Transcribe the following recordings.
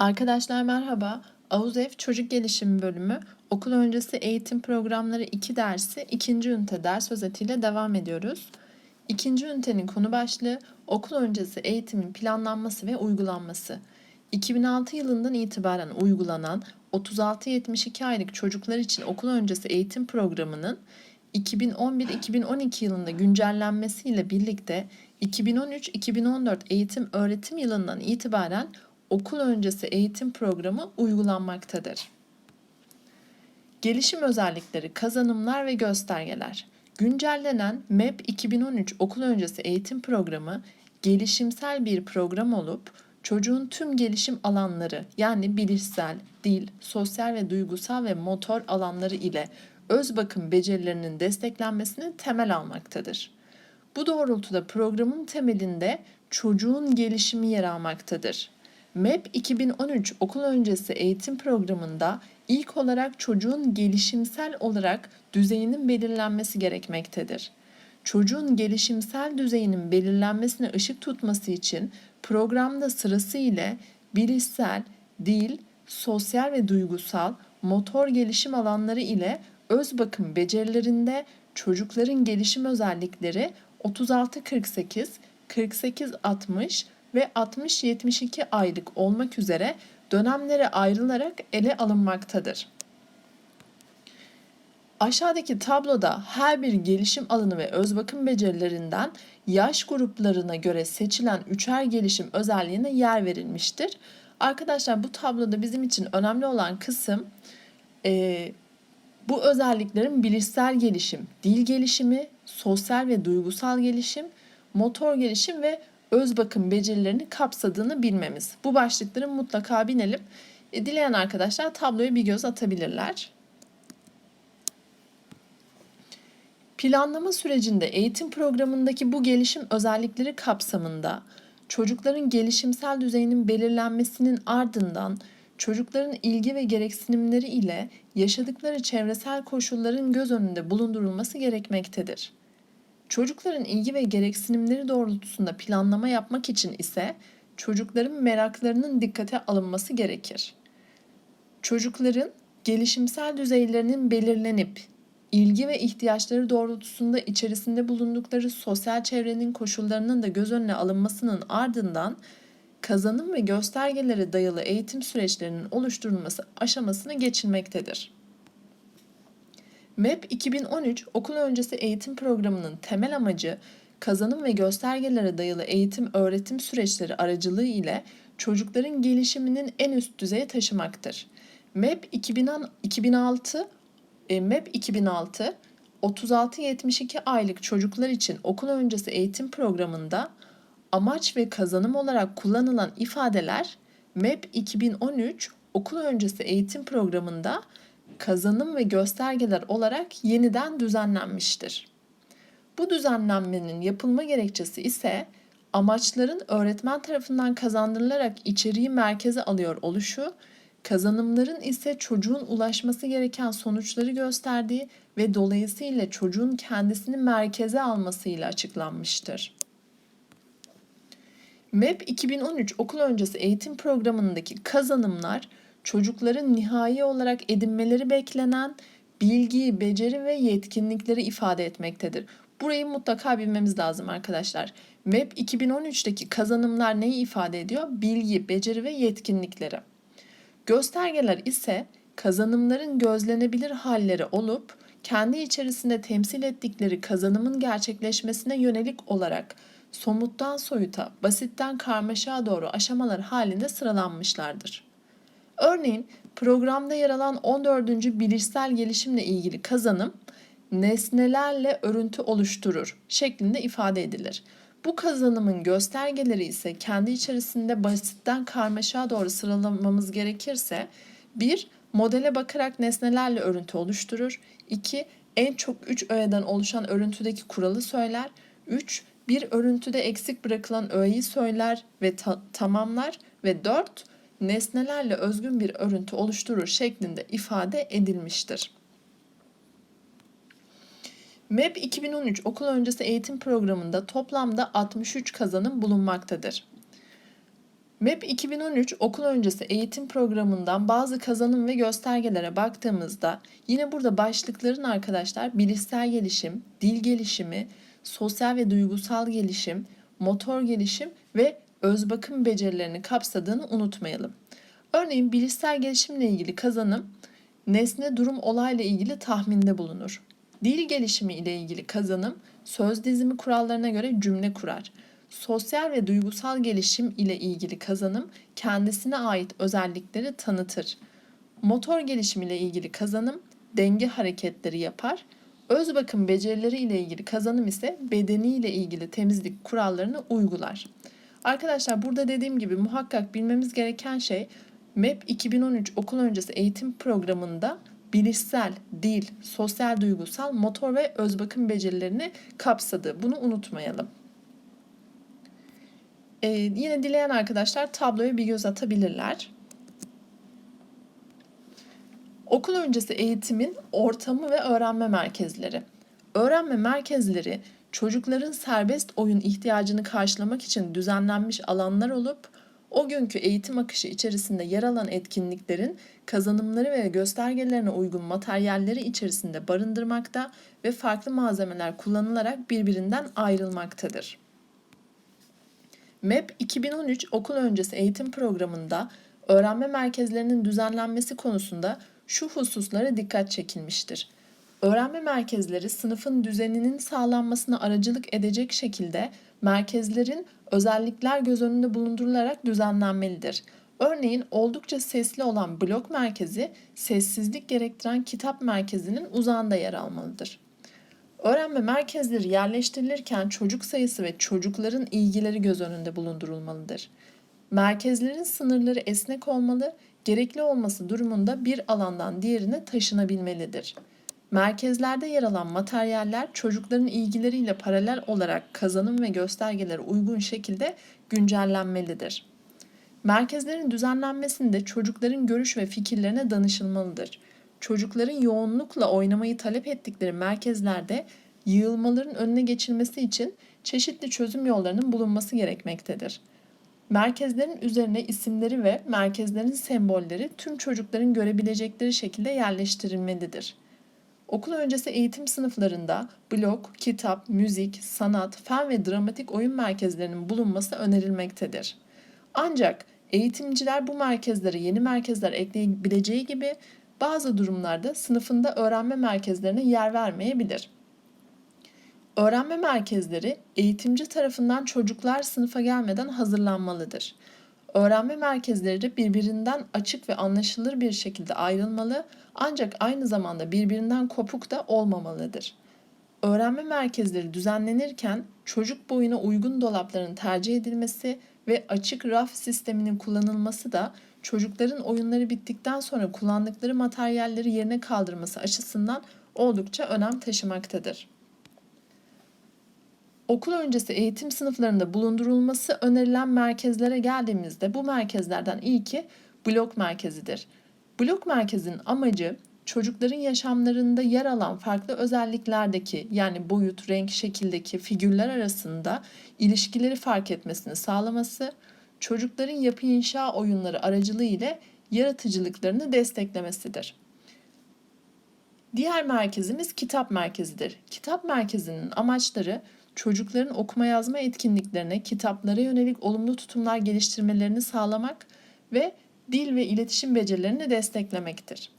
Arkadaşlar merhaba. AUZEV Çocuk Gelişimi Bölümü Okul Öncesi Eğitim Programları 2 dersi 2. ünite ders özetiyle devam ediyoruz. İkinci ünitenin konu başlığı Okul Öncesi Eğitimin Planlanması ve Uygulanması. 2006 yılından itibaren uygulanan 36-72 aylık çocuklar için okul öncesi eğitim programının 2011-2012 yılında güncellenmesiyle birlikte 2013-2014 eğitim öğretim yılından itibaren okul öncesi eğitim programı uygulanmaktadır. Gelişim özellikleri, kazanımlar ve göstergeler. Güncellenen MEP 2013 okul öncesi eğitim programı gelişimsel bir program olup çocuğun tüm gelişim alanları yani bilişsel, dil, sosyal ve duygusal ve motor alanları ile öz bakım becerilerinin desteklenmesini temel almaktadır. Bu doğrultuda programın temelinde çocuğun gelişimi yer almaktadır. MEP 2013 okul öncesi eğitim programında ilk olarak çocuğun gelişimsel olarak düzeyinin belirlenmesi gerekmektedir. Çocuğun gelişimsel düzeyinin belirlenmesine ışık tutması için programda sırası ile bilişsel, dil, sosyal ve duygusal, motor gelişim alanları ile öz bakım becerilerinde çocukların gelişim özellikleri 36-48, 48-60 ve 60-72 aylık olmak üzere dönemlere ayrılarak ele alınmaktadır. Aşağıdaki tabloda her bir gelişim alanı ve öz bakım becerilerinden yaş gruplarına göre seçilen üçer gelişim özelliğine yer verilmiştir. Arkadaşlar bu tabloda bizim için önemli olan kısım e, bu özelliklerin bilişsel gelişim, dil gelişimi, sosyal ve duygusal gelişim, motor gelişim ve öz bakım becerilerini kapsadığını bilmemiz. Bu başlıkları mutlaka binelim. E, dileyen arkadaşlar tabloya bir göz atabilirler. Planlama sürecinde eğitim programındaki bu gelişim özellikleri kapsamında çocukların gelişimsel düzeyinin belirlenmesinin ardından çocukların ilgi ve gereksinimleri ile yaşadıkları çevresel koşulların göz önünde bulundurulması gerekmektedir. Çocukların ilgi ve gereksinimleri doğrultusunda planlama yapmak için ise çocukların meraklarının dikkate alınması gerekir. Çocukların gelişimsel düzeylerinin belirlenip ilgi ve ihtiyaçları doğrultusunda içerisinde bulundukları sosyal çevrenin koşullarının da göz önüne alınmasının ardından kazanım ve göstergelere dayalı eğitim süreçlerinin oluşturulması aşamasını geçilmektedir. MEP 2013 okul öncesi eğitim programının temel amacı kazanım ve göstergelere dayalı eğitim öğretim süreçleri aracılığı ile çocukların gelişiminin en üst düzeye taşımaktır. MEP 2006 e, MEP 2006 36-72 aylık çocuklar için okul öncesi eğitim programında amaç ve kazanım olarak kullanılan ifadeler MEP 2013 okul öncesi eğitim programında kazanım ve göstergeler olarak yeniden düzenlenmiştir. Bu düzenlenmenin yapılma gerekçesi ise amaçların öğretmen tarafından kazandırılarak içeriği merkeze alıyor oluşu, kazanımların ise çocuğun ulaşması gereken sonuçları gösterdiği ve dolayısıyla çocuğun kendisini merkeze almasıyla açıklanmıştır. MEP 2013 okul öncesi eğitim programındaki kazanımlar çocukların nihai olarak edinmeleri beklenen bilgi, beceri ve yetkinlikleri ifade etmektedir. Burayı mutlaka bilmemiz lazım arkadaşlar. MEP 2013'teki kazanımlar neyi ifade ediyor? Bilgi, beceri ve yetkinlikleri. Göstergeler ise kazanımların gözlenebilir halleri olup kendi içerisinde temsil ettikleri kazanımın gerçekleşmesine yönelik olarak somuttan soyuta, basitten karmaşa doğru aşamalar halinde sıralanmışlardır. Örneğin programda yer alan 14. bilişsel gelişimle ilgili kazanım nesnelerle örüntü oluşturur şeklinde ifade edilir. Bu kazanımın göstergeleri ise kendi içerisinde basitten karmaşa doğru sıralamamız gerekirse 1. Modele bakarak nesnelerle örüntü oluşturur. 2. En çok 3 öğeden oluşan örüntüdeki kuralı söyler. 3. Bir örüntüde eksik bırakılan öğeyi söyler ve ta- tamamlar. Ve 4 nesnelerle özgün bir örüntü oluşturur şeklinde ifade edilmiştir. MEP 2013 okul öncesi eğitim programında toplamda 63 kazanım bulunmaktadır. MEP 2013 okul öncesi eğitim programından bazı kazanım ve göstergelere baktığımızda yine burada başlıkların arkadaşlar bilişsel gelişim, dil gelişimi, sosyal ve duygusal gelişim, motor gelişim ve öz bakım becerilerini kapsadığını unutmayalım. Örneğin bilişsel gelişimle ilgili kazanım nesne, durum, olayla ilgili tahminde bulunur. Dil gelişimi ile ilgili kazanım söz dizimi kurallarına göre cümle kurar. Sosyal ve duygusal gelişim ile ilgili kazanım kendisine ait özellikleri tanıtır. Motor gelişim ile ilgili kazanım denge hareketleri yapar. Öz bakım becerileri ile ilgili kazanım ise bedeni ile ilgili temizlik kurallarını uygular. Arkadaşlar burada dediğim gibi muhakkak bilmemiz gereken şey MEP 2013 okul öncesi eğitim programında bilişsel, dil, sosyal duygusal, motor ve öz bakım becerilerini kapsadı. Bunu unutmayalım. Ee, yine dileyen arkadaşlar tabloya bir göz atabilirler. Okul öncesi eğitimin ortamı ve öğrenme merkezleri. Öğrenme merkezleri çocukların serbest oyun ihtiyacını karşılamak için düzenlenmiş alanlar olup o günkü eğitim akışı içerisinde yer alan etkinliklerin kazanımları ve göstergelerine uygun materyalleri içerisinde barındırmakta ve farklı malzemeler kullanılarak birbirinden ayrılmaktadır. MEP 2013 okul öncesi eğitim programında öğrenme merkezlerinin düzenlenmesi konusunda şu hususlara dikkat çekilmiştir. Öğrenme merkezleri sınıfın düzeninin sağlanmasına aracılık edecek şekilde merkezlerin özellikler göz önünde bulundurularak düzenlenmelidir. Örneğin oldukça sesli olan blok merkezi sessizlik gerektiren kitap merkezinin uzağında yer almalıdır. Öğrenme merkezleri yerleştirilirken çocuk sayısı ve çocukların ilgileri göz önünde bulundurulmalıdır. Merkezlerin sınırları esnek olmalı, gerekli olması durumunda bir alandan diğerine taşınabilmelidir. Merkezlerde yer alan materyaller çocukların ilgileriyle paralel olarak kazanım ve göstergelere uygun şekilde güncellenmelidir. Merkezlerin düzenlenmesinde çocukların görüş ve fikirlerine danışılmalıdır. Çocukların yoğunlukla oynamayı talep ettikleri merkezlerde yığılmaların önüne geçilmesi için çeşitli çözüm yollarının bulunması gerekmektedir. Merkezlerin üzerine isimleri ve merkezlerin sembolleri tüm çocukların görebilecekleri şekilde yerleştirilmelidir. Okul öncesi eğitim sınıflarında blok, kitap, müzik, sanat, fen ve dramatik oyun merkezlerinin bulunması önerilmektedir. Ancak eğitimciler bu merkezlere yeni merkezler ekleyebileceği gibi bazı durumlarda sınıfında öğrenme merkezlerine yer vermeyebilir. Öğrenme merkezleri eğitimci tarafından çocuklar sınıfa gelmeden hazırlanmalıdır. Öğrenme merkezleri birbirinden açık ve anlaşılır bir şekilde ayrılmalı ancak aynı zamanda birbirinden kopuk da olmamalıdır. Öğrenme merkezleri düzenlenirken çocuk boyuna uygun dolapların tercih edilmesi ve açık raf sisteminin kullanılması da çocukların oyunları bittikten sonra kullandıkları materyalleri yerine kaldırması açısından oldukça önem taşımaktadır. Okul öncesi eğitim sınıflarında bulundurulması önerilen merkezlere geldiğimizde bu merkezlerden ilki blok merkezidir. Blok merkezinin amacı çocukların yaşamlarında yer alan farklı özelliklerdeki yani boyut, renk, şekildeki figürler arasında ilişkileri fark etmesini sağlaması, çocukların yapı inşa oyunları aracılığı ile yaratıcılıklarını desteklemesidir. Diğer merkezimiz kitap merkezidir. Kitap merkezinin amaçları çocukların okuma yazma etkinliklerine, kitaplara yönelik olumlu tutumlar geliştirmelerini sağlamak ve dil ve iletişim becerilerini desteklemektir.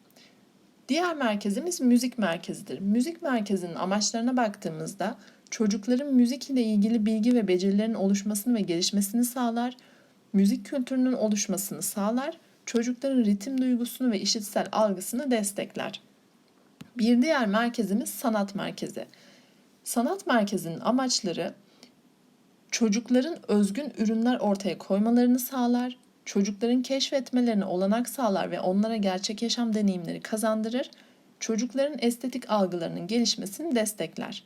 Diğer merkezimiz müzik merkezidir. Müzik merkezinin amaçlarına baktığımızda çocukların müzik ile ilgili bilgi ve becerilerin oluşmasını ve gelişmesini sağlar, müzik kültürünün oluşmasını sağlar, çocukların ritim duygusunu ve işitsel algısını destekler. Bir diğer merkezimiz sanat merkezi. Sanat merkezinin amaçları çocukların özgün ürünler ortaya koymalarını sağlar, çocukların keşfetmelerine olanak sağlar ve onlara gerçek yaşam deneyimleri kazandırır, çocukların estetik algılarının gelişmesini destekler.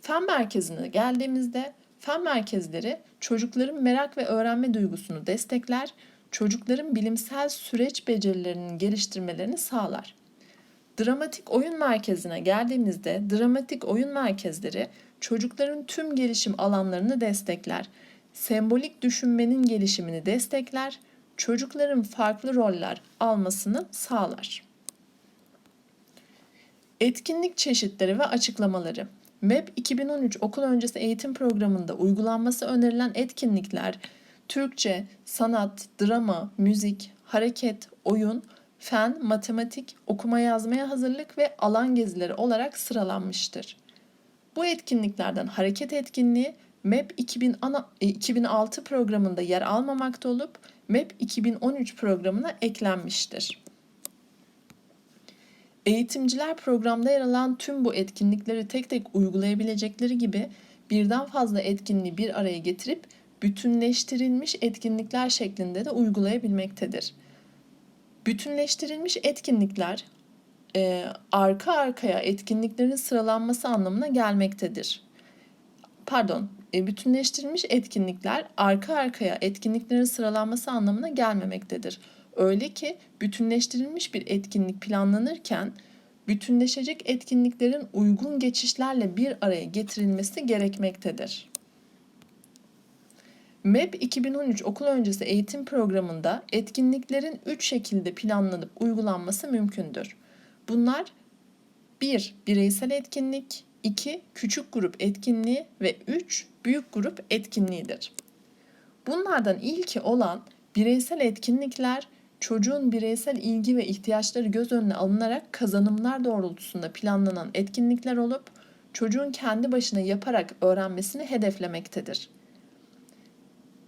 Fen merkezine geldiğimizde fen merkezleri çocukların merak ve öğrenme duygusunu destekler, çocukların bilimsel süreç becerilerinin geliştirmelerini sağlar. Dramatik oyun merkezine geldiğimizde dramatik oyun merkezleri çocukların tüm gelişim alanlarını destekler. sembolik düşünmenin gelişimini destekler, çocukların farklı roller almasını sağlar. Etkinlik çeşitleri ve açıklamaları. MEP 2013 okul öncesi eğitim programında uygulanması önerilen etkinlikler Türkçe, sanat, drama, müzik, hareket, oyun, fen, matematik, okuma yazmaya hazırlık ve alan gezileri olarak sıralanmıştır. Bu etkinliklerden hareket etkinliği MEP 2006 programında yer almamakta olup MEP 2013 programına eklenmiştir. Eğitimciler programda yer alan tüm bu etkinlikleri tek tek uygulayabilecekleri gibi birden fazla etkinliği bir araya getirip bütünleştirilmiş etkinlikler şeklinde de uygulayabilmektedir. Bütünleştirilmiş etkinlikler e, arka arkaya etkinliklerin sıralanması anlamına gelmektedir. Pardon, e, bütünleştirilmiş etkinlikler arka arkaya etkinliklerin sıralanması anlamına gelmemektedir. Öyle ki bütünleştirilmiş bir etkinlik planlanırken bütünleşecek etkinliklerin uygun geçişlerle bir araya getirilmesi gerekmektedir. MEP 2013 okul öncesi eğitim programında etkinliklerin 3 şekilde planlanıp uygulanması mümkündür. Bunlar 1. Bireysel etkinlik, 2. Küçük grup etkinliği ve 3. Büyük grup etkinliğidir. Bunlardan ilki olan bireysel etkinlikler çocuğun bireysel ilgi ve ihtiyaçları göz önüne alınarak kazanımlar doğrultusunda planlanan etkinlikler olup çocuğun kendi başına yaparak öğrenmesini hedeflemektedir.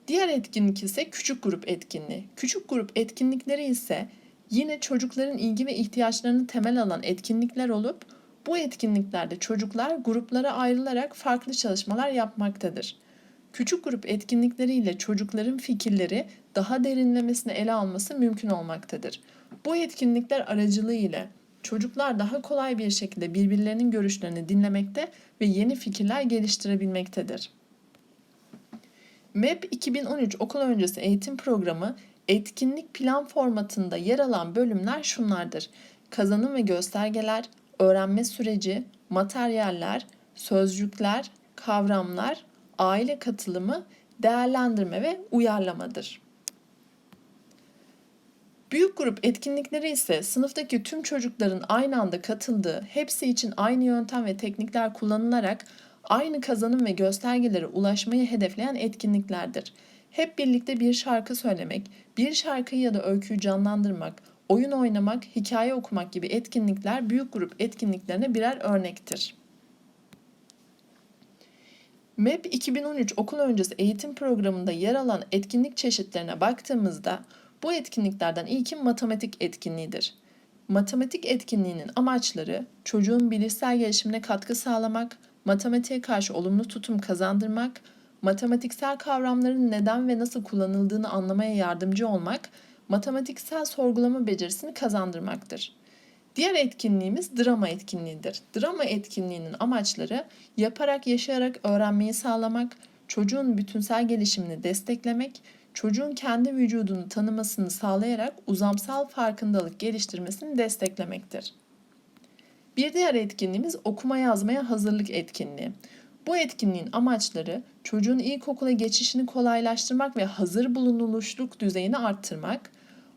Diğer etkinlik ise küçük grup etkinliği. Küçük grup etkinlikleri ise yine çocukların ilgi ve ihtiyaçlarını temel alan etkinlikler olup bu etkinliklerde çocuklar gruplara ayrılarak farklı çalışmalar yapmaktadır. Küçük grup etkinlikleriyle çocukların fikirleri daha derinlemesine ele alması mümkün olmaktadır. Bu etkinlikler aracılığı ile çocuklar daha kolay bir şekilde birbirlerinin görüşlerini dinlemekte ve yeni fikirler geliştirebilmektedir. MEP 2013 okul öncesi eğitim programı etkinlik plan formatında yer alan bölümler şunlardır. Kazanım ve göstergeler, öğrenme süreci, materyaller, sözcükler, kavramlar, aile katılımı, değerlendirme ve uyarlamadır. Büyük grup etkinlikleri ise sınıftaki tüm çocukların aynı anda katıldığı, hepsi için aynı yöntem ve teknikler kullanılarak aynı kazanım ve göstergelere ulaşmayı hedefleyen etkinliklerdir. Hep birlikte bir şarkı söylemek, bir şarkıyı ya da öyküyü canlandırmak, oyun oynamak, hikaye okumak gibi etkinlikler büyük grup etkinliklerine birer örnektir. MEP 2013 okul öncesi eğitim programında yer alan etkinlik çeşitlerine baktığımızda bu etkinliklerden ilki matematik etkinliğidir. Matematik etkinliğinin amaçları çocuğun bilişsel gelişimine katkı sağlamak, matematiğe karşı olumlu tutum kazandırmak, matematiksel kavramların neden ve nasıl kullanıldığını anlamaya yardımcı olmak, matematiksel sorgulama becerisini kazandırmaktır. Diğer etkinliğimiz drama etkinliğidir. Drama etkinliğinin amaçları yaparak yaşayarak öğrenmeyi sağlamak, çocuğun bütünsel gelişimini desteklemek, çocuğun kendi vücudunu tanımasını sağlayarak uzamsal farkındalık geliştirmesini desteklemektir. Bir diğer etkinliğimiz okuma yazmaya hazırlık etkinliği. Bu etkinliğin amaçları çocuğun ilkokula geçişini kolaylaştırmak ve hazır bulunuluşluk düzeyini arttırmak.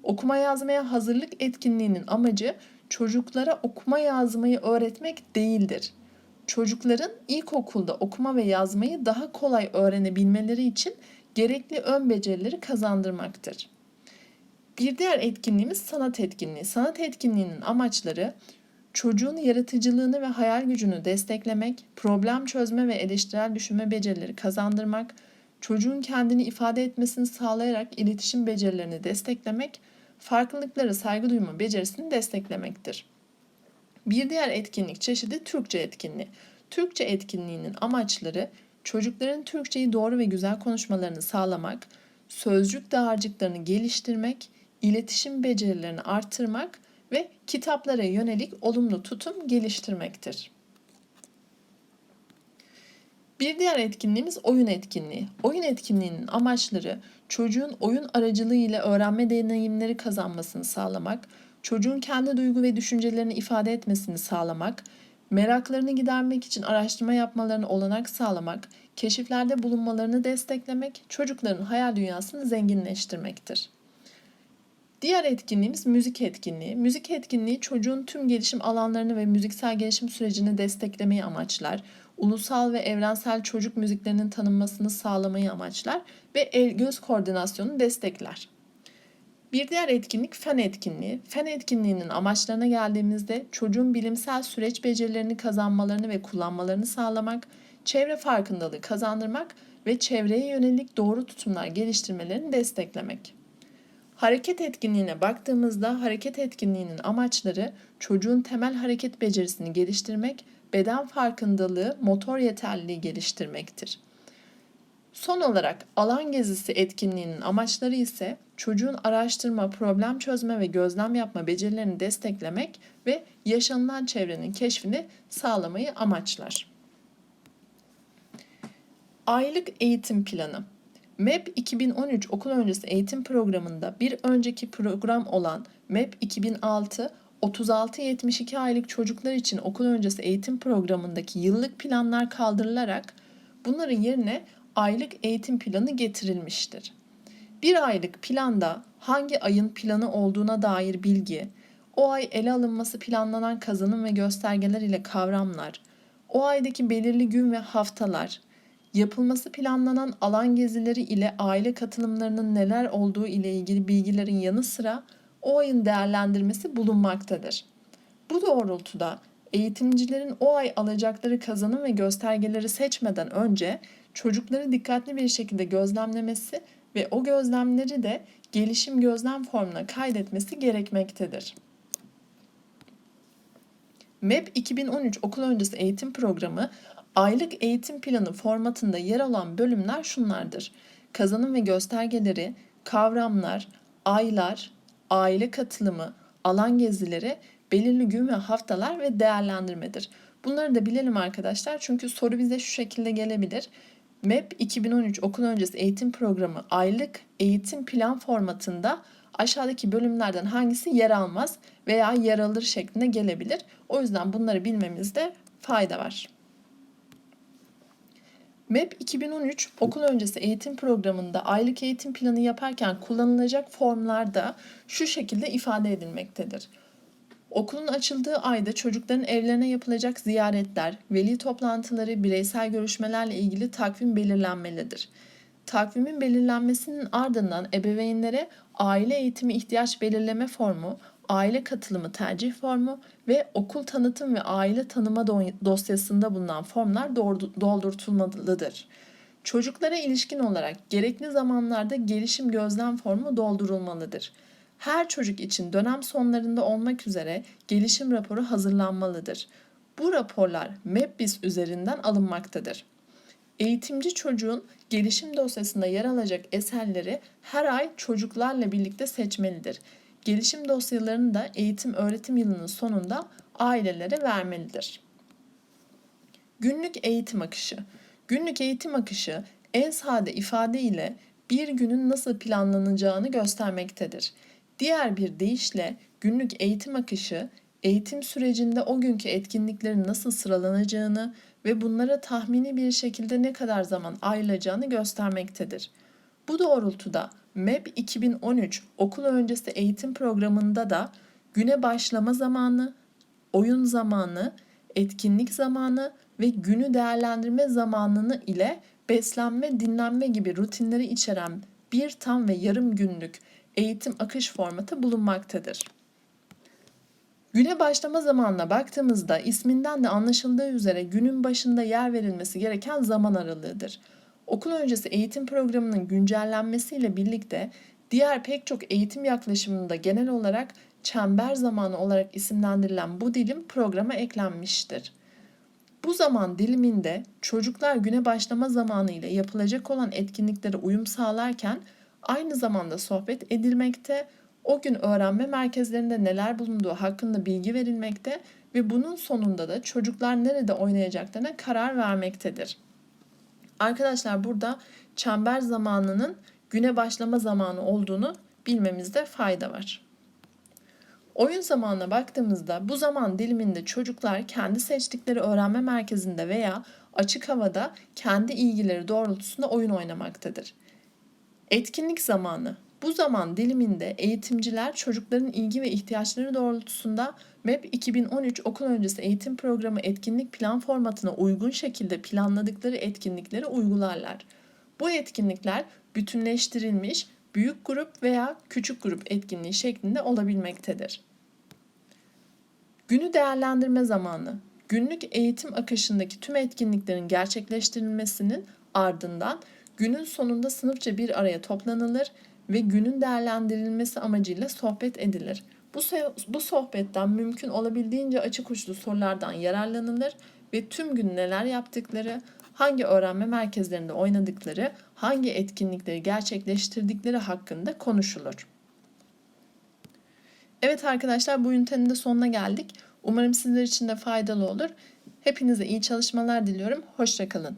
Okuma yazmaya hazırlık etkinliğinin amacı çocuklara okuma yazmayı öğretmek değildir. Çocukların ilkokulda okuma ve yazmayı daha kolay öğrenebilmeleri için gerekli ön becerileri kazandırmaktır. Bir diğer etkinliğimiz sanat etkinliği. Sanat etkinliğinin amaçları çocuğun yaratıcılığını ve hayal gücünü desteklemek, problem çözme ve eleştirel düşünme becerileri kazandırmak, çocuğun kendini ifade etmesini sağlayarak iletişim becerilerini desteklemek, farklılıklara saygı duyma becerisini desteklemektir. Bir diğer etkinlik çeşidi Türkçe etkinliği. Türkçe etkinliğinin amaçları çocukların Türkçeyi doğru ve güzel konuşmalarını sağlamak, sözcük dağarcıklarını geliştirmek, iletişim becerilerini artırmak ve kitaplara yönelik olumlu tutum geliştirmektir. Bir diğer etkinliğimiz oyun etkinliği. Oyun etkinliğinin amaçları çocuğun oyun aracılığı ile öğrenme deneyimleri kazanmasını sağlamak, çocuğun kendi duygu ve düşüncelerini ifade etmesini sağlamak, meraklarını gidermek için araştırma yapmalarını olanak sağlamak, keşiflerde bulunmalarını desteklemek, çocukların hayal dünyasını zenginleştirmektir. Diğer etkinliğimiz müzik etkinliği. Müzik etkinliği çocuğun tüm gelişim alanlarını ve müziksel gelişim sürecini desteklemeyi amaçlar. Ulusal ve evrensel çocuk müziklerinin tanınmasını sağlamayı amaçlar ve el-göz koordinasyonunu destekler. Bir diğer etkinlik fen etkinliği. Fen etkinliğinin amaçlarına geldiğimizde çocuğun bilimsel süreç becerilerini kazanmalarını ve kullanmalarını sağlamak, çevre farkındalığı kazandırmak ve çevreye yönelik doğru tutumlar geliştirmelerini desteklemek. Hareket etkinliğine baktığımızda hareket etkinliğinin amaçları çocuğun temel hareket becerisini geliştirmek, beden farkındalığı, motor yeterliliği geliştirmektir. Son olarak alan gezisi etkinliğinin amaçları ise çocuğun araştırma, problem çözme ve gözlem yapma becerilerini desteklemek ve yaşanılan çevrenin keşfini sağlamayı amaçlar. Aylık eğitim planı MEP 2013 okul öncesi eğitim programında bir önceki program olan MEP 2006 36-72 aylık çocuklar için okul öncesi eğitim programındaki yıllık planlar kaldırılarak bunların yerine aylık eğitim planı getirilmiştir. Bir aylık planda hangi ayın planı olduğuna dair bilgi, o ay ele alınması planlanan kazanım ve göstergeler ile kavramlar, o aydaki belirli gün ve haftalar, yapılması planlanan alan gezileri ile aile katılımlarının neler olduğu ile ilgili bilgilerin yanı sıra o ayın değerlendirmesi bulunmaktadır. Bu doğrultuda eğitimcilerin o ay alacakları kazanım ve göstergeleri seçmeden önce çocukları dikkatli bir şekilde gözlemlemesi ve o gözlemleri de gelişim gözlem formuna kaydetmesi gerekmektedir. MEP 2013 okul öncesi eğitim programı aylık eğitim planı formatında yer alan bölümler şunlardır. Kazanım ve göstergeleri, kavramlar, aylar, aile katılımı, alan gezileri, belirli gün ve haftalar ve değerlendirmedir. Bunları da bilelim arkadaşlar çünkü soru bize şu şekilde gelebilir. MEP 2013 okul öncesi eğitim programı aylık eğitim plan formatında aşağıdaki bölümlerden hangisi yer almaz veya yer alır şeklinde gelebilir. O yüzden bunları bilmemizde fayda var. MEP 2013 okul öncesi eğitim programında aylık eğitim planı yaparken kullanılacak formlarda şu şekilde ifade edilmektedir. Okulun açıldığı ayda çocukların evlerine yapılacak ziyaretler, veli toplantıları, bireysel görüşmelerle ilgili takvim belirlenmelidir. Takvimin belirlenmesinin ardından ebeveynlere aile eğitimi ihtiyaç belirleme formu, aile katılımı tercih formu ve okul tanıtım ve aile tanıma dosyasında bulunan formlar doldurtulmalıdır. Çocuklara ilişkin olarak gerekli zamanlarda gelişim gözlem formu doldurulmalıdır. Her çocuk için dönem sonlarında olmak üzere gelişim raporu hazırlanmalıdır. Bu raporlar MEPBIS üzerinden alınmaktadır. Eğitimci çocuğun gelişim dosyasında yer alacak eserleri her ay çocuklarla birlikte seçmelidir. Gelişim dosyalarını da eğitim öğretim yılının sonunda ailelere vermelidir. Günlük eğitim akışı. Günlük eğitim akışı en sade ifade ile bir günün nasıl planlanacağını göstermektedir. Diğer bir deyişle günlük eğitim akışı eğitim sürecinde o günkü etkinliklerin nasıl sıralanacağını ve bunlara tahmini bir şekilde ne kadar zaman ayrılacağını göstermektedir. Bu doğrultuda MEP 2013 okul öncesi eğitim programında da güne başlama zamanı, oyun zamanı, etkinlik zamanı ve günü değerlendirme zamanını ile beslenme, dinlenme gibi rutinleri içeren bir tam ve yarım günlük eğitim akış formatı bulunmaktadır. Güne başlama zamanına baktığımızda isminden de anlaşıldığı üzere günün başında yer verilmesi gereken zaman aralığıdır. Okul öncesi eğitim programının güncellenmesiyle birlikte diğer pek çok eğitim yaklaşımında genel olarak çember zamanı olarak isimlendirilen bu dilim programa eklenmiştir. Bu zaman diliminde çocuklar güne başlama zamanı ile yapılacak olan etkinliklere uyum sağlarken aynı zamanda sohbet edilmekte, o gün öğrenme merkezlerinde neler bulunduğu hakkında bilgi verilmekte ve bunun sonunda da çocuklar nerede oynayacaklarına karar vermektedir. Arkadaşlar burada çember zamanının güne başlama zamanı olduğunu bilmemizde fayda var. Oyun zamanına baktığımızda bu zaman diliminde çocuklar kendi seçtikleri öğrenme merkezinde veya açık havada kendi ilgileri doğrultusunda oyun oynamaktadır. Etkinlik zamanı. Bu zaman diliminde eğitimciler çocukların ilgi ve ihtiyaçları doğrultusunda MEP 2013 okul öncesi eğitim programı etkinlik plan formatına uygun şekilde planladıkları etkinlikleri uygularlar. Bu etkinlikler bütünleştirilmiş büyük grup veya küçük grup etkinliği şeklinde olabilmektedir. Günü değerlendirme zamanı. Günlük eğitim akışındaki tüm etkinliklerin gerçekleştirilmesinin ardından günün sonunda sınıfça bir araya toplanılır ve günün değerlendirilmesi amacıyla sohbet edilir. Bu, bu sohbetten mümkün olabildiğince açık uçlu sorulardan yararlanılır ve tüm gün neler yaptıkları, hangi öğrenme merkezlerinde oynadıkları, hangi etkinlikleri gerçekleştirdikleri hakkında konuşulur. Evet arkadaşlar bu ünitenin de sonuna geldik. Umarım sizler için de faydalı olur. Hepinize iyi çalışmalar diliyorum. Hoşçakalın.